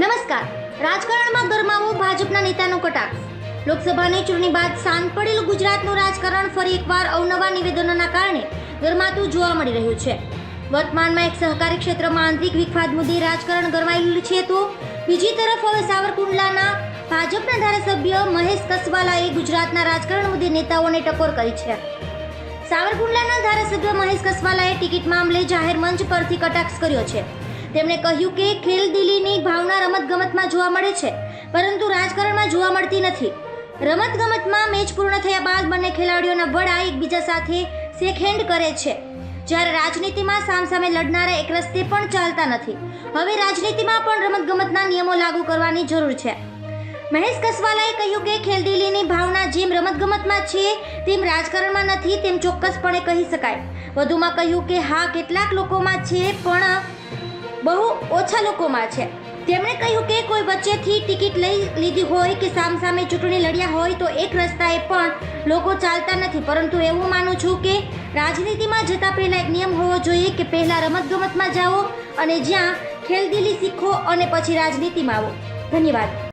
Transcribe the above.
નમસ્કાર. રાજકારણમાં ગરમાવો ભાજપના નેતાનો કટાક્ષ. લોકસભાની ચૂંટણી બાદ શાંત પડેલું ગુજરાતનું રાજકારણ ફરી એકવાર અવનવા નિવેદનોના કારણે ગરમાતું જોવા મળી રહ્યું છે. વર્તમાનમાં એક સહકારી ક્ષેત્રમાં આંતરિક વિખવાદ મુદ્દે રાજકારણ ગરમાયેલું છે તો બીજી તરફ હવે સાવરકુંડલાના ભાજપના ધારાસભ્ય મહેશ કસવાલાએ ગુજરાતના રાજકારણ મુદ્દે નેતાઓને ટકોર કરી છે. સાવરકુંડલાના ધારાસભ્ય મહેશ કસવાલાએ ટિકિટ મામલે જાહેર મંચ પરથી કટાક્ષ કર્યો છે. તેમણે કહ્યું કે ખેલદિલીની ભાવના રમતગમતમાં જોવા મળે છે, પરંતુ રાજકારણમાં જોવા મળતી નથી. રમતગમતમાં મેચ પૂર્ણ થયા બાદ બંને ખેલાડીઓના વડા એકબીજા સાથે શેક હેન્ડ કરે છે. જ્યારે રાજનીતિમાં સામસામે લડનારા એક રસ્તે પણ ચાલતા નથી. હવે રાજનીતિમાં પણ રમતગમતના નિયમો લાગુ કરવાની જરૂર છે. મહેશ કસવાલાએ કહ્યું કે ખેલદિલીની ભાવના જેમ રમતગમતમાં છે, તેમ રાજકારણમાં નથી, તેમ ચોક્કસપણે કહી શકાય. વધુમાં કહ્યું કે હા, કેટલાક લોકોમાં છે, પણ બહુ ઓછા લોકોમાં છે. તેમણે કહ્યું કે કોઈ વચ્ચેથી ટિકિટ લઈ લીધી હોય કે સામસામે ચૂંટણી લડ્યા હોય તો એક રસ્તાએ પણ લોકો ચાલતા નથી. પરંતુ એવું માનું છું કે રાજનીતિમાં જતા પહેલાં એક નિયમ હોવો જોઈએ કે પહેલાં રમતગમતમાં જાઓ અને જ્યાં ખેલદિલી શીખો અને પછી રાજનીતિમાં આવો. ધન્યવાદ.